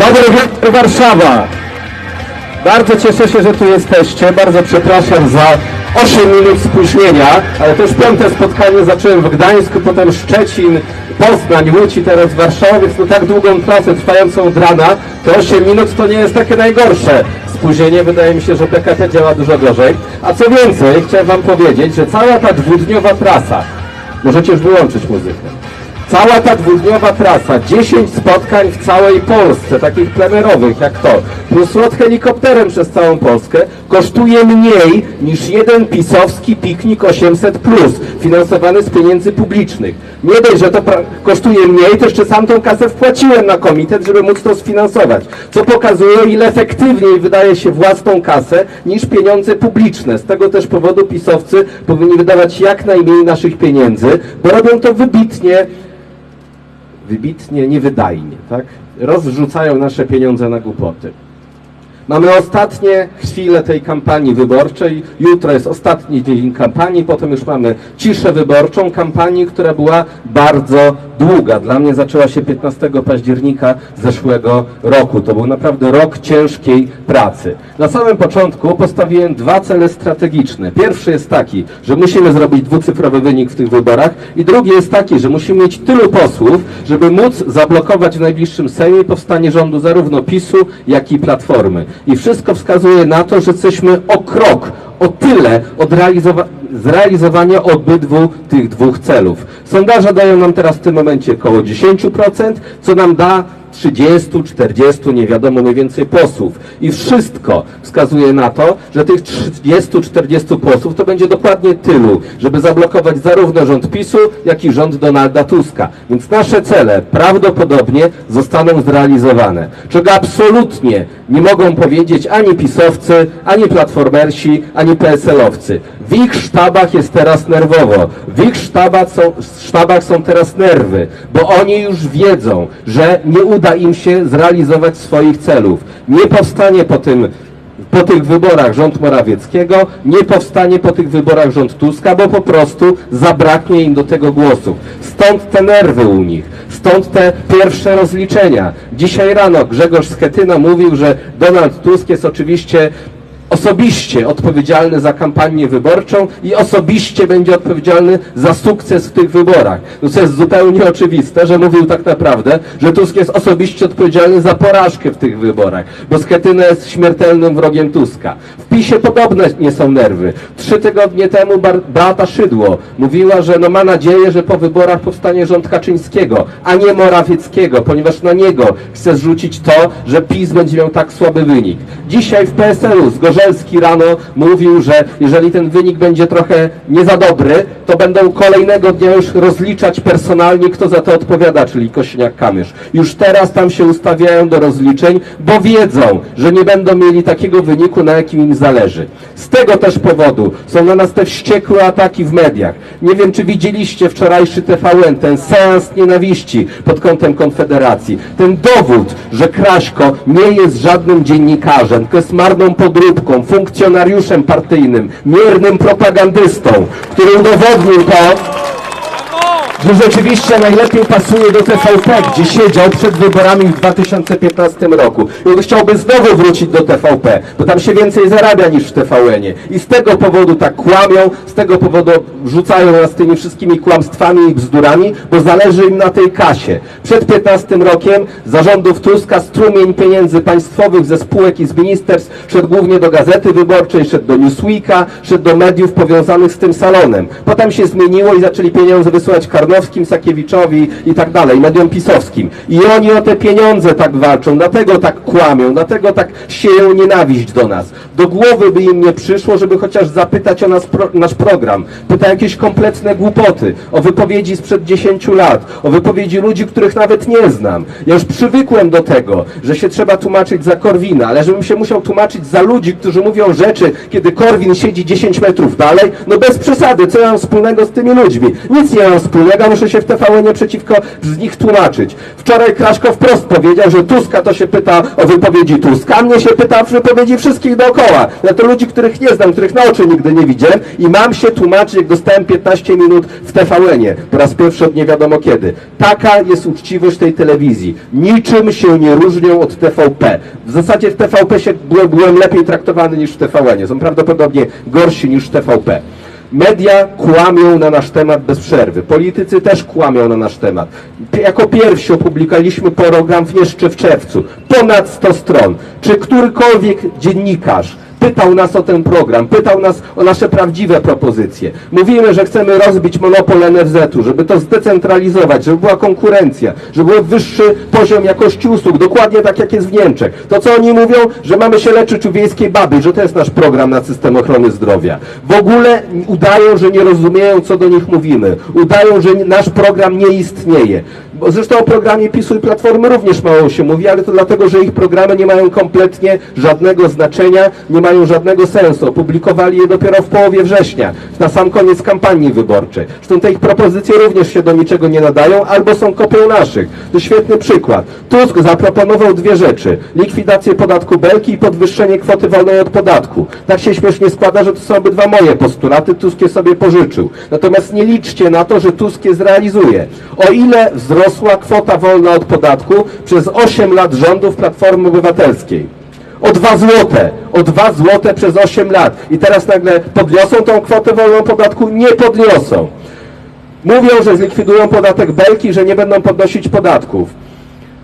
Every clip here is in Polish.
Dobry wieczór Warszawa! Bardzo cieszę się, że tu jesteście. Bardzo przepraszam za 8 minut spóźnienia, ale to już piąte spotkanie zacząłem w Gdańsku, potem Szczecin, Poznań, Łódź i teraz Warszawa, więc no tak długą trasę trwającą od rana, to 8 minut to nie jest takie najgorsze. Spóźnienie wydaje mi się, że PKP działa dużo gorzej. A co więcej, chciałem wam powiedzieć, że cała ta dwudniowa trasa, możecie już wyłączyć muzykę, Cała ta dwudniowa trasa, 10 spotkań w całej Polsce, takich plenerowych jak to, plus lot helikopterem przez całą Polskę, kosztuje mniej niż jeden pisowski piknik 800+, finansowany z pieniędzy publicznych. Nie dość, że to kosztuje mniej, to jeszcze sam tą kasę wpłaciłem na komitet, żeby móc to sfinansować. Co pokazuje, ile efektywniej wydaje się własną kasę niż pieniądze publiczne. Z tego też powodu pisowcy powinni wydawać jak najmniej naszych pieniędzy, bo robią to wybitnie wybitnie niewydajnie, tak? Rozrzucają nasze pieniądze na głupoty. Mamy ostatnie chwile tej kampanii wyborczej. Jutro jest ostatni dzień kampanii, potem już mamy ciszę wyborczą kampanii, która była bardzo długa. Dla mnie zaczęła się 15 października zeszłego roku. To był naprawdę rok ciężkiej pracy. Na samym początku postawiłem dwa cele strategiczne. Pierwszy jest taki, że musimy zrobić dwucyfrowy wynik w tych wyborach i drugi jest taki, że musimy mieć tylu posłów, żeby móc zablokować w najbliższym Sejmie powstanie rządu zarówno PiSu, jak i Platformy. I wszystko wskazuje na to, że jesteśmy o krok, o tyle od realizowa- zrealizowania obydwu tych dwóch celów. Sondaże dają nam teraz w tym momencie około 10%, co nam da 30, 40, nie wiadomo mniej więcej posłów. I wszystko wskazuje na to, że tych 30, 40 posłów to będzie dokładnie tylu, żeby zablokować zarówno rząd PiSu, jak i rząd Donalda Tuska. Więc nasze cele prawdopodobnie zostaną zrealizowane. Czego absolutnie nie mogą powiedzieć ani pisowcy, ani platformersi, ani PSL-owcy. W ich sztabach jest teraz nerwowo. W ich sztabach są, sztabach są teraz nerwy, bo oni już wiedzą, że nie uda im się zrealizować swoich celów. Nie powstanie po tym po tych wyborach rząd Morawieckiego, nie powstanie po tych wyborach rząd Tuska, bo po prostu zabraknie im do tego głosów. Stąd te nerwy u nich, stąd te pierwsze rozliczenia. Dzisiaj rano Grzegorz Schetyna mówił, że Donald Tusk jest oczywiście osobiście odpowiedzialny za kampanię wyborczą i osobiście będzie odpowiedzialny za sukces w tych wyborach. No co jest zupełnie oczywiste, że mówił tak naprawdę, że Tusk jest osobiście odpowiedzialny za porażkę w tych wyborach, bo Schetyna jest śmiertelnym wrogiem Tuska. W PiSie podobne nie są nerwy. Trzy tygodnie temu Beata Szydło mówiła, że no ma nadzieję, że po wyborach powstanie rząd Kaczyńskiego, a nie Morawieckiego, ponieważ na niego chce zrzucić to, że PiS będzie miał tak słaby wynik. Dzisiaj w PSL-u Zgorzelski rano mówił, że jeżeli ten wynik będzie trochę nie za dobry, to będą kolejnego dnia już rozliczać personalnie, kto za to odpowiada, czyli Kośniak-Kamysz. Już teraz tam się ustawiają do rozliczeń, bo wiedzą, że nie będą mieli takiego wyniku, na jakim im zależy. Z tego też powodu są na nas te wściekłe ataki w mediach. Nie wiem, czy widzieliście wczorajszy TVN, ten seans nienawiści pod kątem Konfederacji. Ten dowód, że Kraśko nie jest żadnym dziennikarzem, tylko jest marną podróbką, funkcjonariuszem partyjnym, miernym propagandystą, który udowodnił to, że rzeczywiście najlepiej pasuje do TVP, gdzie siedział przed wyborami w 2015 roku. I on chciałby znowu wrócić do TVP, bo tam się więcej zarabia niż w TVN-ie. I z tego powodu tak kłamią, z tego powodu rzucają nas tymi wszystkimi kłamstwami i bzdurami, bo zależy im na tej kasie. Przed 15 rokiem zarządów Tuska strumień pieniędzy państwowych ze spółek i z ministerstw szedł głównie do Gazety Wyborczej, szedł do Newsweeka, szedł do mediów powiązanych z tym salonem. Potem się zmieniło i zaczęli pieniądze wysyłać Karnowskim, Sakiewiczowi i tak dalej, mediom pisowskim. I oni o te pieniądze tak walczą, dlatego tak kłamią, dlatego tak sieją nienawiść do nas. Do głowy by im nie przyszło, żeby chociaż zapytać o nas pro, nasz program. Pyta jakieś kompletne głupoty, o wypowiedzi sprzed 10 lat, o wypowiedzi ludzi, których nawet nie znam. Ja już przywykłem do tego, że się trzeba tłumaczyć za Korwina, ale żebym się musiał tłumaczyć za ludzi, którzy mówią rzeczy, kiedy Korwin siedzi 10 metrów dalej, no bez przesady, co ja mam wspólnego z tymi ludźmi? Nic nie mam wspólnego, muszę się w TVN przeciwko z nich tłumaczyć? Wczoraj Kraszko wprost powiedział, że Tuska to się pyta o wypowiedzi Tuska, a mnie się pyta o wypowiedzi wszystkich dookoła. Ja to ludzi, których nie znam, których na oczy nigdy nie widziałem i mam się tłumaczyć, jak dostałem 15 minut w TVN-ie. Po raz pierwszy od nie wiadomo kiedy. Taka jest uczciwość tej telewizji. Niczym się nie różnią od TVP. W zasadzie w TVP się byłem lepiej traktowany niż w TVN-ie. Są prawdopodobnie gorsi niż w TVP. Media kłamią na nasz temat bez przerwy. Politycy też kłamią na nasz temat. Jako pierwsi opublikowaliśmy program jeszcze w czerwcu. Ponad 100 stron. Czy którykolwiek dziennikarz pytał nas o ten program, pytał nas o nasze prawdziwe propozycje. Mówimy, że chcemy rozbić monopol NFZ-u, żeby to zdecentralizować, żeby była konkurencja, żeby był wyższy poziom jakości usług, dokładnie tak jak jest w Niemczech. To co oni mówią, że mamy się leczyć u wiejskiej baby, że to jest nasz program na system ochrony zdrowia. W ogóle udają, że nie rozumieją, co do nich mówimy. Udają, że nasz program nie istnieje. Bo zresztą o programie PiSu i Platformy również mało się mówi, ale to dlatego, że ich programy nie mają kompletnie żadnego znaczenia, nie mają żadnego sensu. Opublikowali je dopiero w połowie września, na sam koniec kampanii wyborczej. Zresztą te ich propozycje również się do niczego nie nadają, albo są kopią naszych. To świetny przykład. Tusk zaproponował dwie rzeczy. Likwidację podatku Belki i podwyższenie kwoty wolnej od podatku. Tak się śmiesznie składa, że to są obydwa moje postulaty, Tusk je sobie pożyczył. Natomiast nie liczcie na to, że Tusk je zrealizuje. O ile wzrosła kwota wolna od podatku przez 8 lat rządów Platformy Obywatelskiej? O 2 złote, o 2 złote przez 8 lat. I teraz nagle podniosą tą kwotę wolną od podatku? Nie podniosą. Mówią, że zlikwidują podatek Belki, że nie będą podnosić podatków.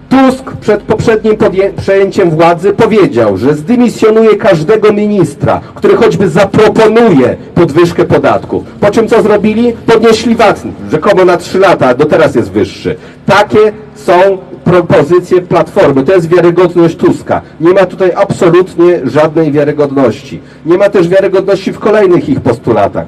Tusk przed poprzednim przejęciem władzy powiedział, że zdymisjonuje każdego ministra, który choćby zaproponuje podwyżkę podatków. Po czym co zrobili? Podnieśli VAT, rzekomo na 3 lata, do teraz jest wyższy. Takie są propozycje Platformy. To jest wiarygodność Tuska. Nie ma tutaj absolutnie żadnej wiarygodności. Nie ma też wiarygodności w kolejnych ich postulatach.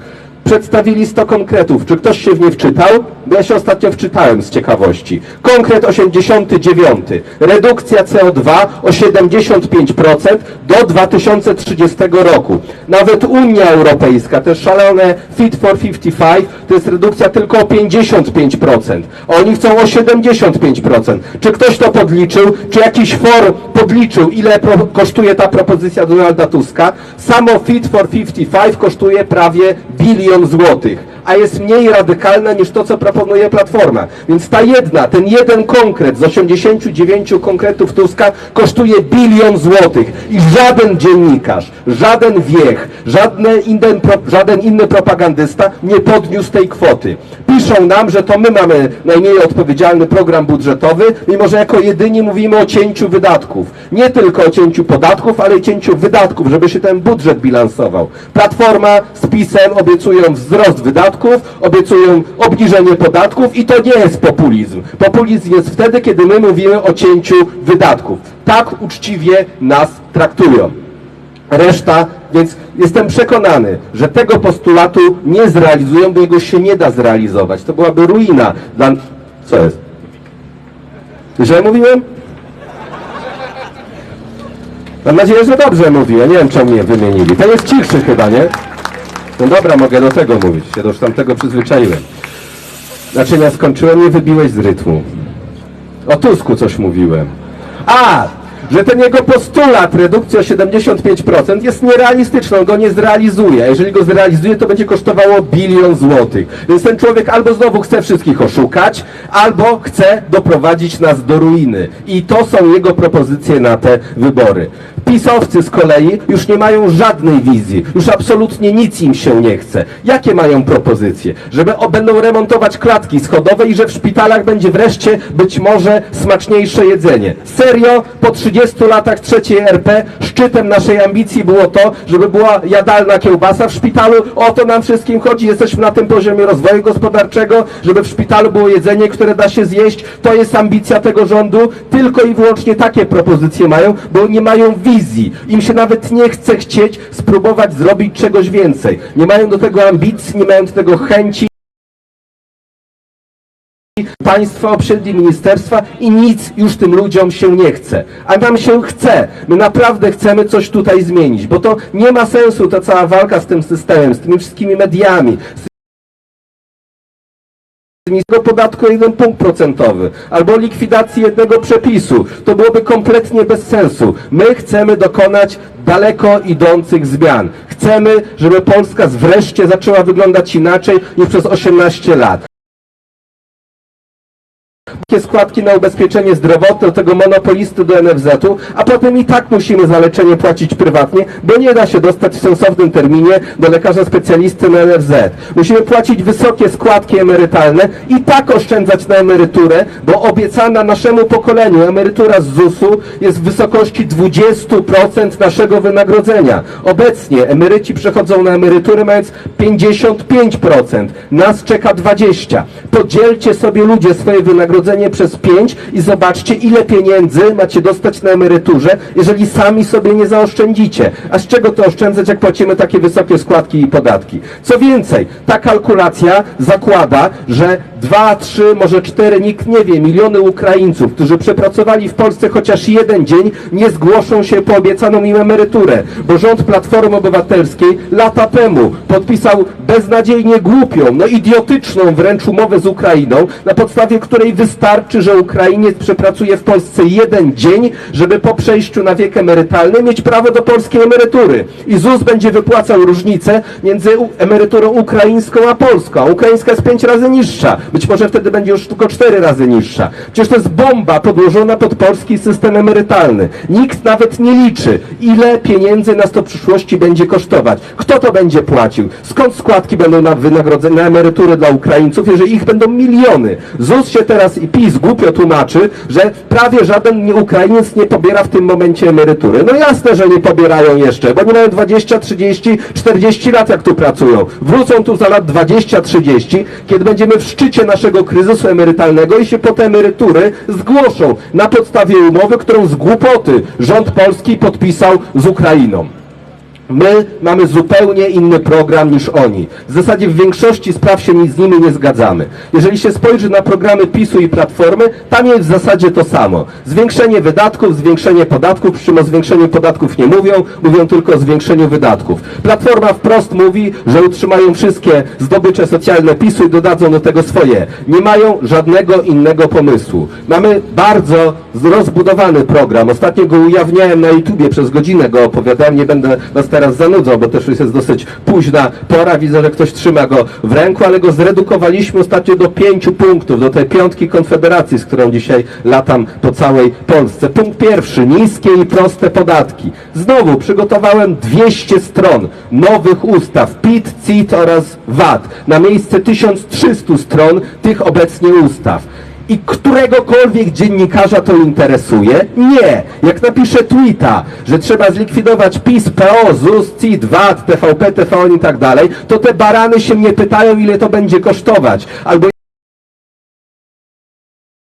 Przedstawili 100 konkretów. Czy ktoś się w nie wczytał? Bo ja się ostatnio wczytałem z ciekawości. Konkret 89. Redukcja CO2 o 75% do 2030 roku. Nawet Unia Europejska, te szalone Fit for 55, to jest redukcja tylko o 55%. a Oni chcą o 75%. Czy ktoś to podliczył? Czy jakiś for podliczył, ile kosztuje ta propozycja Donalda Tuska? Samo Fit for 55 kosztuje prawie bilion złotych, a jest mniej radykalna niż to, co proponuje Platforma. Więc ta jedna, ten jeden konkret z 89 konkretów Tuska kosztuje bilion złotych i żaden dziennikarz, żaden wiech, żadne żaden inny propagandysta nie podniósł tej kwoty. Piszą nam, że to my mamy najmniej odpowiedzialny program budżetowy, mimo że jako jedyni mówimy o cięciu wydatków. Nie tylko o cięciu podatków, ale i cięciu wydatków, żeby się ten budżet bilansował. Platforma z PiSem obiecują wzrost wydatków, obiecują obniżenie podatków i to nie jest populizm. Populizm jest wtedy, kiedy my mówimy o cięciu wydatków. Tak uczciwie nas traktują. Reszta, więc jestem przekonany, że tego postulatu nie zrealizują, bo jego się nie da zrealizować. To byłaby ruina dla... Co jest? Źle mówiłem? Mam nadzieję, że dobrze mówię. Nie wiem, czemu mnie wymienili. Ten jest cichszy chyba, nie? No dobra, mogę do tego mówić. Do już tamtego przyzwyczaiłem. Znaczy, ja skończyłem, nie wybiłeś z rytmu. O Tusku coś mówiłem. A! Że ten jego postulat redukcji o 75% jest nierealistyczny, on go nie zrealizuje. Jeżeli go zrealizuje, to będzie kosztowało bilion złotych. Więc ten człowiek albo znowu chce wszystkich oszukać, albo chce doprowadzić nas do ruiny. I to są jego propozycje na te wybory. Pisowcy z kolei już nie mają żadnej wizji, już absolutnie nic im się nie chce. Jakie mają propozycje? Żeby o, będą remontować klatki schodowe i że w szpitalach będzie wreszcie być może smaczniejsze jedzenie. Serio? Po 30 latach trzeciej RP szczytem naszej ambicji było to, żeby była jadalna kiełbasa w szpitalu. O to nam wszystkim chodzi. Jesteśmy na tym poziomie rozwoju gospodarczego, żeby w szpitalu było jedzenie, które da się zjeść. To jest ambicja tego rządu. Tylko i wyłącznie takie propozycje mają, bo nie mają wizji. Im się nawet nie chce chcieć spróbować zrobić czegoś więcej. Nie mają do tego ambicji, nie mają do tego chęci państwa, poprzednie ministerstwa i nic już tym ludziom się nie chce. A nam się chce. My naprawdę chcemy coś tutaj zmienić, bo to nie ma sensu ta cała walka z tym systemem, z tymi wszystkimi mediami, z niskiego podatku o jeden punkt procentowy, albo likwidacji jednego przepisu. To byłoby kompletnie bez sensu. My chcemy dokonać daleko idących zmian. Chcemy, żeby Polska wreszcie zaczęła wyglądać inaczej niż przez 18 lat. Składki na ubezpieczenie zdrowotne tego monopolisty do NFZ-u, a potem i tak musimy za leczenie płacić prywatnie, bo nie da się dostać w sensownym terminie do lekarza specjalisty na NFZ. Musimy płacić wysokie składki emerytalne i tak oszczędzać na emeryturę, bo obiecana naszemu pokoleniu emerytura z ZUS-u jest w wysokości 20% naszego wynagrodzenia. Obecnie emeryci przechodzą na emeryturę mając 55%. Nas czeka 20%. Podzielcie sobie ludzie swoje wynagrodzenie przez 5 i zobaczcie, ile pieniędzy macie dostać na emeryturze, jeżeli sami sobie nie zaoszczędzicie. A z czego to oszczędzać, jak płacimy takie wysokie składki i podatki? Co więcej, ta kalkulacja zakłada, że 2, 3, może 4, nikt nie wie, miliony Ukraińców, którzy przepracowali w Polsce chociaż jeden dzień, nie zgłoszą się po obiecaną im emeryturę, bo rząd Platformy Obywatelskiej lata temu podpisał beznadziejnie głupią, no idiotyczną wręcz umowę z Ukrainą, na podstawie której wystarczy, że Ukrainiec przepracuje w Polsce jeden dzień, żeby po przejściu na wiek emerytalny mieć prawo do polskiej emerytury. I ZUS będzie wypłacał różnicę między emeryturą ukraińską a polską. A Ukraińska jest pięć razy niższa. Być może wtedy będzie już tylko cztery razy niższa. Przecież to jest bomba podłożona pod polski system emerytalny. Nikt nawet nie liczy, ile pieniędzy nas to w przyszłości będzie kosztować. Kto to będzie płacił? Skąd składki będą na wynagrodzenie, na emerytury dla Ukraińców, jeżeli ich będą miliony? ZUS się teraz i PiS głupio tłumaczy, że prawie żaden nie- Ukrainiec nie pobiera w tym momencie emerytury. No jasne, że nie pobierają jeszcze, bo nie mają 20, 30, 40 lat jak tu pracują. Wrócą tu za lat 20, 30, kiedy będziemy w szczycie naszego kryzysu emerytalnego i się po te emerytury zgłoszą na podstawie umowy, którą z głupoty rząd polski podpisał z Ukrainą. My mamy zupełnie inny program niż oni. W zasadzie w większości spraw się z nimi nie zgadzamy. Jeżeli się spojrzy na programy PiSu i Platformy, tam jest w zasadzie to samo. Zwiększenie wydatków, zwiększenie podatków, przy czym o zwiększeniu podatków nie mówią, mówią tylko o zwiększeniu wydatków. Platforma wprost mówi, że utrzymają wszystkie zdobycze socjalne PiSu i dodadzą do tego swoje. Nie mają żadnego innego pomysłu. Mamy bardzo rozbudowany program. Ostatnio go ujawniałem na YouTubie, przez godzinę go opowiadałem, nie będę was teraz zanudzał, bo też już jest dosyć późna pora, widzę, że ktoś trzyma go w ręku, ale go zredukowaliśmy ostatnio do pięciu punktów, do tej piątki Konfederacji, z którą dzisiaj latam po całej Polsce. Punkt pierwszy, niskie i proste podatki. Znowu przygotowałem 200 stron nowych ustaw, PIT, CIT oraz VAT, na miejsce 1300 stron tych obecnie ustaw. I któregokolwiek dziennikarza to interesuje? Nie. Jak napisze tweeta, że trzeba zlikwidować PiS, PO, ZUS, CIT, VAT, TVP, TVN i tak dalej, to te barany się mnie pytają, ile to będzie kosztować. Albo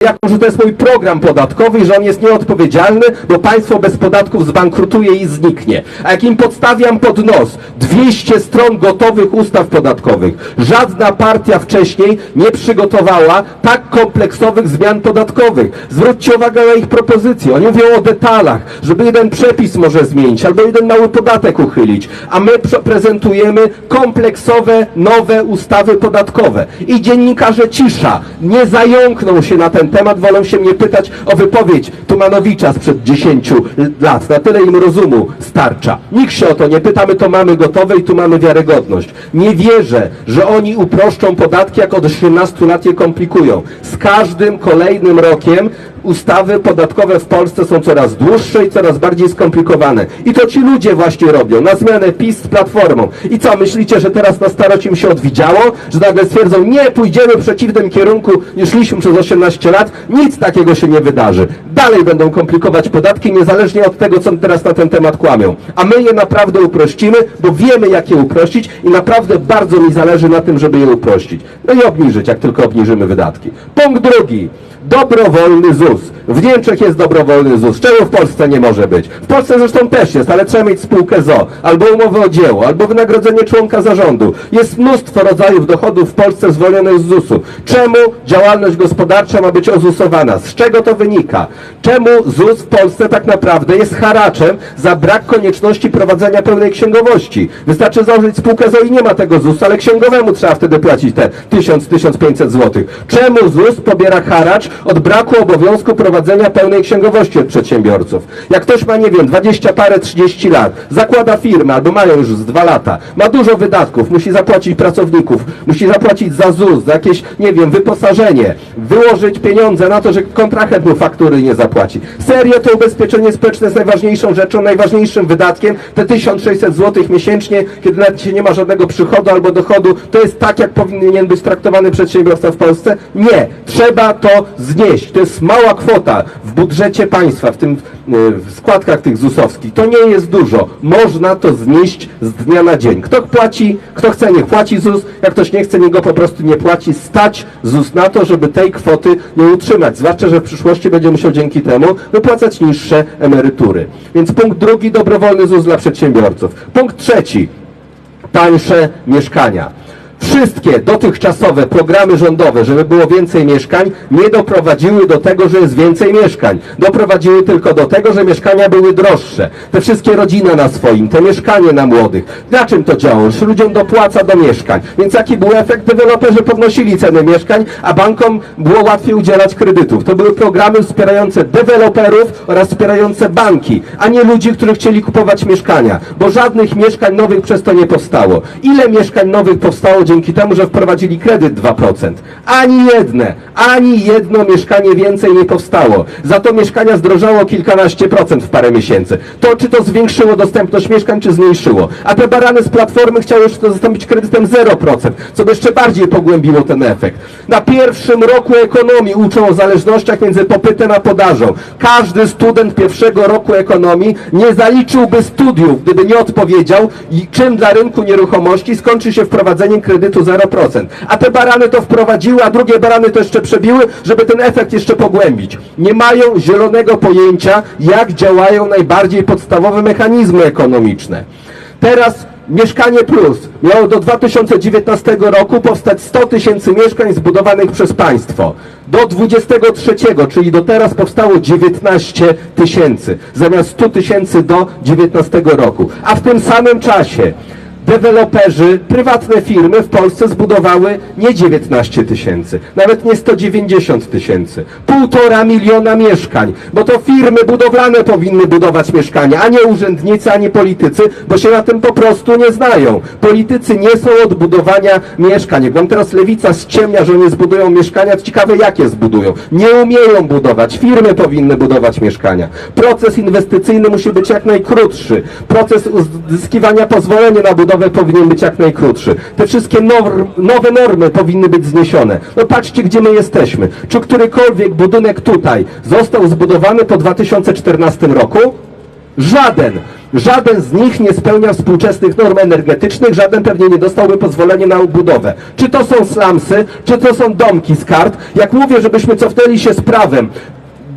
jaką, że to jest mój program podatkowy i że on jest nieodpowiedzialny, bo państwo bez podatków zbankrutuje i zniknie. A jak im podstawiam pod nos 200 stron gotowych ustaw podatkowych, żadna partia wcześniej nie przygotowała tak kompleksowych zmian podatkowych. Zwróćcie uwagę na ich propozycje. Oni mówią o detalach, żeby jeden przepis może zmienić, albo jeden mały podatek uchylić, a my pr- prezentujemy kompleksowe, nowe ustawy podatkowe. I dziennikarze cisza, nie zająkną się na ten temat, wolą się mnie pytać o wypowiedź Tumanowicza sprzed 10 lat. Na tyle im rozumu starcza. Nikt się o to nie pyta, my to mamy gotowe i tu mamy wiarygodność. Nie wierzę, że oni uproszczą podatki, jak od 18 lat je komplikują. Z każdym kolejnym rokiem ustawy podatkowe w Polsce są coraz dłuższe i coraz bardziej skomplikowane. I to ci ludzie właśnie robią, na zmianę PiS z Platformą. I co, myślicie, że teraz na starość im się odwidziało? Że nagle stwierdzą, nie, pójdziemy w przeciwnym kierunku niż szliśmy przez 18 lat? Nic takiego się nie wydarzy. Dalej będą komplikować podatki, niezależnie od tego, co teraz na ten temat kłamią. A my je naprawdę uprościmy, bo wiemy, jak je uprościć i naprawdę bardzo mi zależy na tym, żeby je uprościć. No i obniżyć, jak tylko obniżymy wydatki. Punkt drugi. Dobrowolny ZUS. W Niemczech jest dobrowolny ZUS. Czemu w Polsce nie może być? W Polsce zresztą też jest, ale trzeba mieć spółkę ZO, albo umowę o dzieło, albo wynagrodzenie członka zarządu. Jest mnóstwo rodzajów dochodów w Polsce zwolnionych z ZUS-u. Czemu działalność gospodarcza ma być być ozusowana. Z czego to wynika? Czemu ZUS w Polsce tak naprawdę jest haraczem za brak konieczności prowadzenia pełnej księgowości? Wystarczy założyć spółkę ZO i nie ma tego ZUS, ale księgowemu trzeba wtedy płacić te 1000-1500 zł. Czemu ZUS pobiera haracz od braku obowiązku prowadzenia pełnej księgowości od przedsiębiorców? Jak ktoś ma, nie wiem, 20 parę, 30 lat, zakłada firmę albo mają już z 2 lata, ma dużo wydatków, musi zapłacić pracowników, musi zapłacić za ZUS, za jakieś, nie wiem, wyposażenie, wyłożyć pieniądze na to, że kontrahent mu faktury nie zapłaci. Serio to ubezpieczenie społeczne jest najważniejszą rzeczą, najważniejszym wydatkiem. Te 1600 zł miesięcznie, kiedy nawet się nie ma żadnego przychodu albo dochodu, to jest tak, jak powinien być traktowany przedsiębiorca w Polsce? Nie. Trzeba to znieść. To jest mała kwota w budżecie państwa, w tym y, w składkach tych ZUS-owskich. To nie jest dużo. Można to znieść z dnia na dzień. Kto płaci, kto chce, niech płaci ZUS. Jak ktoś nie chce, niech go po prostu nie płaci. Stać ZUS na to, żeby tej kwoty nie utrzymać. Zwłaszcza, że w przyszłości będzie musiał dzięki temu wypłacać niższe emerytury. Więc punkt drugi, dobrowolny ZUS dla przedsiębiorców. Punkt trzeci, tańsze mieszkania. Wszystkie dotychczasowe programy rządowe, żeby było więcej mieszkań, nie doprowadziły do tego, że jest więcej mieszkań. Doprowadziły tylko do tego, że mieszkania były droższe. Te wszystkie rodziny na swoim, te mieszkanie na młodych. Na czym to działo? Że ludziom dopłaca do mieszkań. Więc jaki był efekt? Deweloperzy podnosili ceny mieszkań, a bankom było łatwiej udzielać kredytów. To były programy wspierające deweloperów oraz wspierające banki, a nie ludzi, którzy chcieli kupować mieszkania, bo żadnych mieszkań nowych przez to nie powstało. Ile mieszkań nowych powstało dzięki temu, że wprowadzili kredyt 2%? Ani jedne, ani jedno mieszkanie więcej nie powstało. Za to mieszkania zdrożało kilkanaście procent w parę miesięcy. To czy to zwiększyło dostępność mieszkań, czy zmniejszyło? A te barany z Platformy chciały jeszcze to zastąpić kredytem 0%, co by jeszcze bardziej pogłębiło ten efekt. Na pierwszym roku ekonomii uczą o zależnościach między popytem a podażą. Każdy student pierwszego roku ekonomii nie zaliczyłby studiów, gdyby nie odpowiedział, czym dla rynku nieruchomości skończy się wprowadzeniem kredytu 0%. A te barany to wprowadziły, a drugie barany to jeszcze przebiły, żeby ten efekt jeszcze pogłębić. Nie mają zielonego pojęcia, jak działają najbardziej podstawowe mechanizmy ekonomiczne. Teraz Mieszkanie Plus miało do 2019 roku powstać 100 tysięcy mieszkań zbudowanych przez państwo. Do 23, czyli do teraz powstało 19 tysięcy, zamiast 100 tysięcy do 19 roku. A w tym samym czasie deweloperzy, prywatne firmy w Polsce zbudowały nie 19 tysięcy, nawet nie 190 tysięcy, półtora miliona mieszkań, bo to firmy budowlane powinny budować mieszkania, a nie urzędnicy, ani politycy, bo się na tym po prostu nie znają. Politycy nie są od budowania mieszkań. Jak wam teraz lewica ściemnia, że oni zbudują mieszkania, to ciekawe jakie zbudują. Nie umieją budować, firmy powinny budować mieszkania. Proces inwestycyjny musi być jak najkrótszy. Proces uzyskiwania pozwolenia na budowę powinien być jak najkrótszy. Te wszystkie norm, nowe normy powinny być zniesione. No patrzcie, gdzie my jesteśmy. Czy którykolwiek budynek tutaj został zbudowany po 2014 roku? Żaden. Żaden z nich nie spełnia współczesnych norm energetycznych, żaden pewnie nie dostałby pozwolenia na budowę. Czy to są slumsy, czy to są domki z kart? Jak mówię, żebyśmy cofnęli się z prawem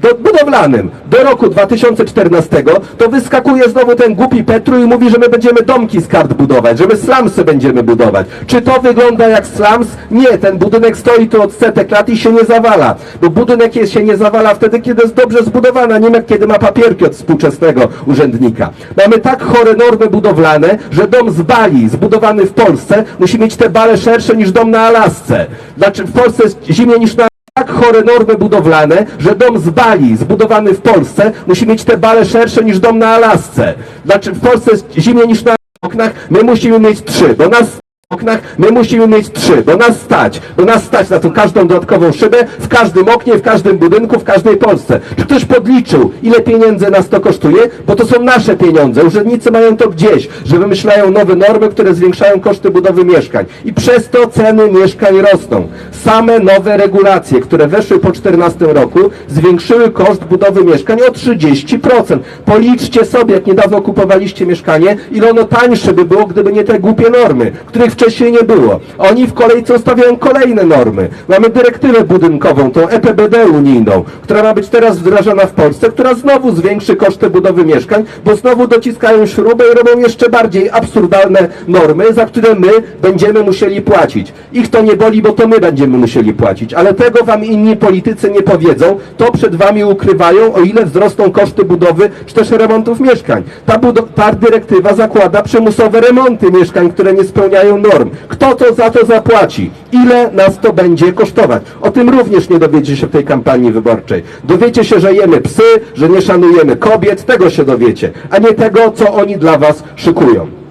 do, budowlanym do roku 2014, to wyskakuje znowu ten głupi Petru i mówi, że my będziemy domki z kart budować, że my slumsy będziemy budować. Czy to wygląda jak slums? Nie, ten budynek stoi tu od setek lat i się nie zawala. Bo budynek jest, się nie zawala wtedy, kiedy jest dobrze zbudowany, a nie jak kiedy ma papierki od współczesnego urzędnika. Mamy tak chore normy budowlane, że dom z Bali, zbudowany w Polsce, musi mieć te bale szersze niż dom na Alasce. Znaczy w Polsce jest zimniej niż na tak chore normy budowlane, że dom z Bali, zbudowany w Polsce, musi mieć te bale szersze niż dom na Alasce. Znaczy w Polsce jest zimniej niż na oknach, my musimy mieć trzy, bo nas oknach my musimy mieć trzy, bo nas stać, bo nas stać na tą każdą dodatkową szybę, w każdym oknie, w każdym budynku, w każdej Polsce. Czy ktoś podliczył, ile pieniędzy nas to kosztuje? Bo to są nasze pieniądze. Urzędnicy mają to gdzieś, że wymyślają nowe normy, które zwiększają koszty budowy mieszkań. I przez to ceny mieszkań rosną. Same nowe regulacje, które weszły po 2014 roku, zwiększyły koszt budowy mieszkań o 30%. Policzcie sobie, jak niedawno kupowaliście mieszkanie, ile ono tańsze by było, gdyby nie te głupie normy, których wcześniej wcześniej nie było. Oni w kolejce ustawiają kolejne normy. Mamy dyrektywę budynkową, tą EPBD unijną, która ma być teraz wdrażana w Polsce, która znowu zwiększy koszty budowy mieszkań, bo znowu dociskają śrubę i robią jeszcze bardziej absurdalne normy, za które my będziemy musieli płacić. Ich to nie boli, bo to my będziemy musieli płacić, ale tego wam inni politycy nie powiedzą, to przed wami ukrywają, o ile wzrosną koszty budowy czy też remontów mieszkań. Ta, ta dyrektywa zakłada przymusowe remonty mieszkań, które nie spełniają norm. Kto to za to zapłaci? Ile nas to będzie kosztować? O tym również nie dowiecie się w tej kampanii wyborczej. Dowiecie się, że jemy psy, że nie szanujemy kobiet, tego się dowiecie, a nie tego, co oni dla was szykują.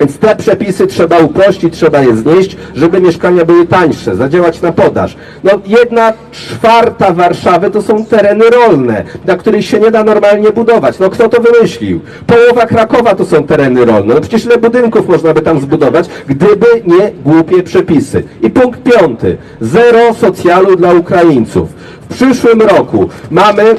Więc te przepisy trzeba uprościć, trzeba je znieść, żeby mieszkania były tańsze, zadziałać na podaż. No jedna czwarta Warszawy to są tereny rolne, na których się nie da normalnie budować. No kto to wymyślił? Połowa Krakowa to są tereny rolne. No przecież ile budynków można by tam zbudować, gdyby nie głupie przepisy. I punkt piąty. Zero socjalu dla Ukraińców. W przyszłym roku mamy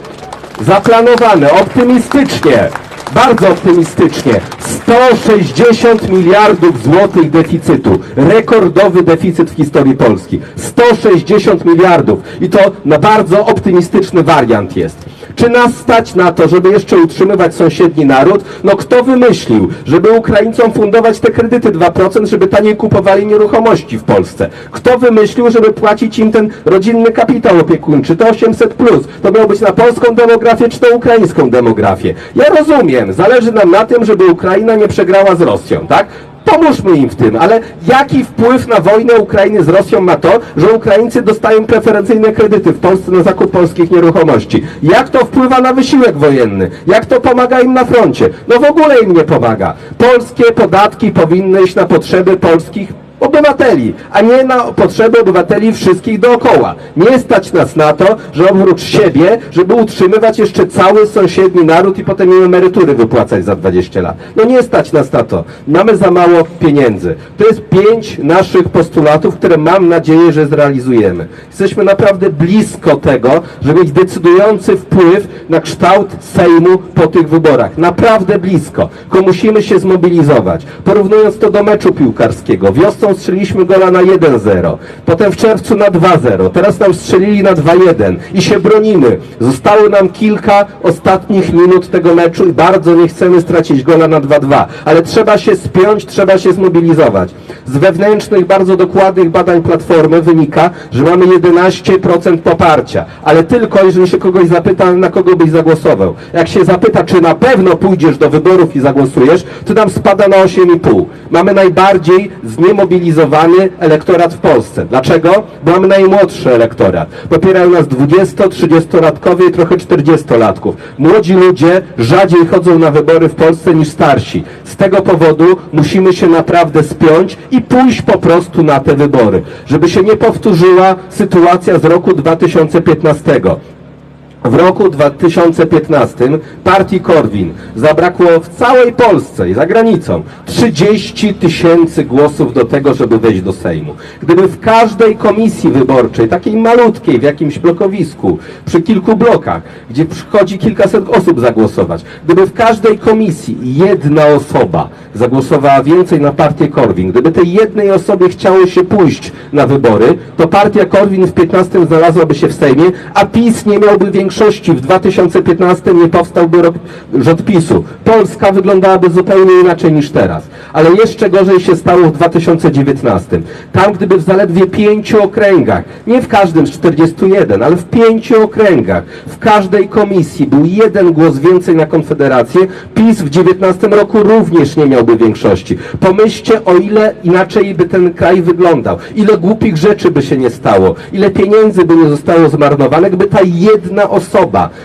zaplanowane optymistycznie bardzo optymistycznie 160 miliardów złotych deficytu. Rekordowy deficyt w historii Polski. 160 miliardów. I to na bardzo optymistyczny wariant jest. Czy nas stać na to, żeby jeszcze utrzymywać sąsiedni naród? No kto wymyślił, żeby Ukraińcom fundować te kredyty 2%, żeby taniej kupowali nieruchomości w Polsce? Kto wymyślił, żeby płacić im ten rodzinny kapitał opiekuńczy, to 800+. Plus. To miało być na polską demografię czy na ukraińską demografię? Ja rozumiem, zależy nam na tym, żeby Ukraina nie przegrała z Rosją, tak? Pomóżmy im w tym, ale jaki wpływ na wojnę Ukrainy z Rosją ma to, że Ukraińcy dostają preferencyjne kredyty w Polsce na zakup polskich nieruchomości? Jak to wpływa na wysiłek wojenny? Jak to pomaga im na froncie? No w ogóle im nie pomaga. Polskie podatki powinny iść na potrzeby polskich obywateli, a nie na potrzeby obywateli wszystkich dookoła. Nie stać nas na to, że oprócz siebie, żeby utrzymywać jeszcze cały sąsiedni naród i potem im emerytury wypłacać za 20 lat. No nie stać nas na to. Mamy za mało pieniędzy. To jest pięć naszych postulatów, które mam nadzieję, że zrealizujemy. Jesteśmy naprawdę blisko tego, żeby mieć decydujący wpływ na kształt Sejmu po tych wyborach. Naprawdę blisko. Tylko musimy się zmobilizować. Porównując to do meczu piłkarskiego. Wiosną strzeliliśmy gola na 1-0, potem w czerwcu na 2-0, teraz nam strzelili na 2-1 i się bronimy. Zostało nam kilka ostatnich minut tego meczu i bardzo nie chcemy stracić gola na 2-2, ale trzeba się spiąć, trzeba się zmobilizować. Z wewnętrznych, bardzo dokładnych badań Platformy wynika, że mamy 11% poparcia, ale tylko jeżeli się kogoś zapyta, na kogo byś zagłosował. Jak się zapyta, czy na pewno pójdziesz do wyborów i zagłosujesz, to nam spada na 8,5. Mamy najbardziej zniemobilizowany elektorat w Polsce. Dlaczego? Bo mamy najmłodszy elektorat. Popierają nas 20-30-latkowie i trochę 40-latków. Młodzi ludzie rzadziej chodzą na wybory w Polsce niż starsi. Z tego powodu musimy się naprawdę spiąć i pójść po prostu na te wybory, żeby się nie powtórzyła sytuacja z roku 2015. W roku 2015 partii Korwin zabrakło w całej Polsce i za granicą 30 tysięcy głosów do tego, żeby wejść do Sejmu. Gdyby w każdej komisji wyborczej, takiej malutkiej, w jakimś blokowisku, przy kilku blokach, gdzie przychodzi kilkaset osób zagłosować, gdyby w każdej komisji jedna osoba zagłosowała więcej na partię Korwin, gdyby tej jednej osobie chciało się pójść na wybory, to partia Korwin w 15 znalazłaby się w Sejmie, a PiS nie miałby większości. W 2015 nie powstałby rząd PiSu. Polska wyglądałaby zupełnie inaczej niż teraz. Ale jeszcze gorzej się stało w 2019. Tam, gdyby w zaledwie pięciu okręgach, nie w każdym z 41, ale w pięciu okręgach, w każdej komisji był jeden głos więcej na Konfederację, PiS w 19 roku również nie miałby większości. Pomyślcie, o ile inaczej by ten kraj wyglądał, ile głupich rzeczy by się nie stało, ile pieniędzy by nie zostało zmarnowane, gdyby ta jedna osoba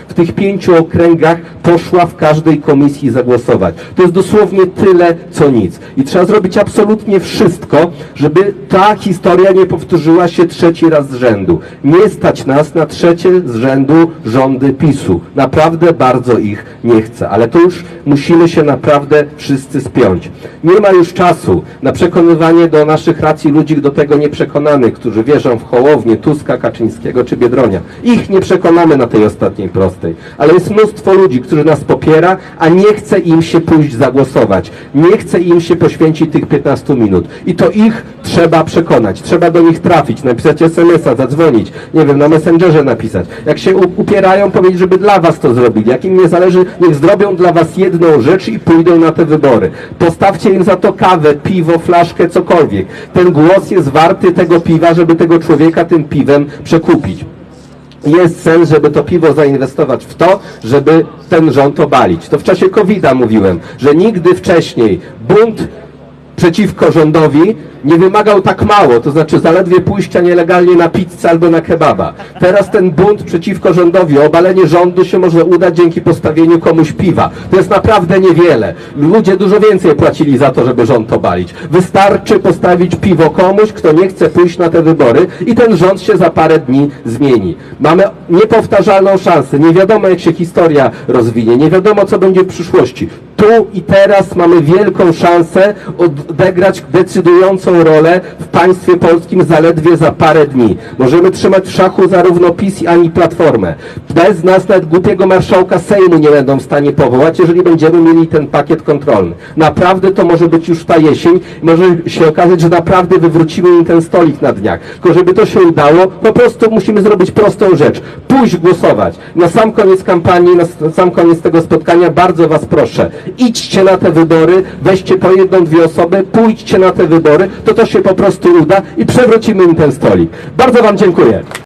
w tych pięciu okręgach poszła w każdej komisji zagłosować. To jest dosłownie tyle, co nic. I trzeba zrobić absolutnie wszystko, żeby ta historia nie powtórzyła się trzeci raz z rzędu. Nie stać nas na trzecie z rzędu rządy PiSu. Naprawdę bardzo ich nie chcę, ale to już musimy się naprawdę wszyscy spiąć. Nie ma już czasu na przekonywanie do naszych racji ludzi do tego nieprzekonanych, którzy wierzą w Hołownię, Tuska, Kaczyńskiego czy Biedronia. Ich nie przekonamy na tej ostatniej prostej. Ale jest mnóstwo ludzi, którzy nas popiera, a nie chce im się pójść zagłosować. Nie chce im się poświęcić tych 15 minut. I to ich trzeba przekonać. Trzeba do nich trafić, napisać SMS-a, zadzwonić, nie wiem, na Messengerze napisać. Jak się upierają, powiedzieć, żeby dla was to zrobili. Jak im nie zależy, niech zrobią dla was jedną rzecz i pójdą na te wybory. Postawcie im za to kawę, piwo, flaszkę, cokolwiek. Ten głos jest warty tego piwa, żeby tego człowieka tym piwem przekupić jest sens, żeby to piwo zainwestować w to, żeby ten rząd obalić. To w czasie COVID-a mówiłem, że nigdy wcześniej bunt przeciwko rządowi nie wymagał tak mało, to znaczy zaledwie pójścia nielegalnie na pizzę albo na kebaba. Teraz ten bunt przeciwko rządowi, obalenie rządu się może udać dzięki postawieniu komuś piwa. To jest naprawdę niewiele. Ludzie dużo więcej płacili za to, żeby rząd obalić. Wystarczy postawić piwo komuś, kto nie chce pójść na te wybory i ten rząd się za parę dni zmieni. Mamy niepowtarzalną szansę. Nie wiadomo, jak się historia rozwinie. Nie wiadomo, co będzie w przyszłości. Tu i teraz mamy wielką szansę odegrać decydującą rolę w państwie polskim zaledwie za parę dni. Możemy trzymać w szachu zarówno PiS, ani Platformę. Bez nas nawet głupiego marszałka Sejmu nie będą w stanie powołać, jeżeli będziemy mieli ten pakiet kontrolny. Naprawdę to może być już ta jesień. Może się okazać, że naprawdę wywrócimy im ten stolik na dniach. Tylko żeby to się udało, po prostu musimy zrobić prostą rzecz. Pójść głosować. Na sam koniec kampanii, na sam koniec tego spotkania bardzo Was proszę. Idźcie na te wybory, weźcie po jedną, dwie osoby, pójdźcie na te wybory, to to się po prostu uda i przewrócimy im ten stolik. Bardzo Wam dziękuję.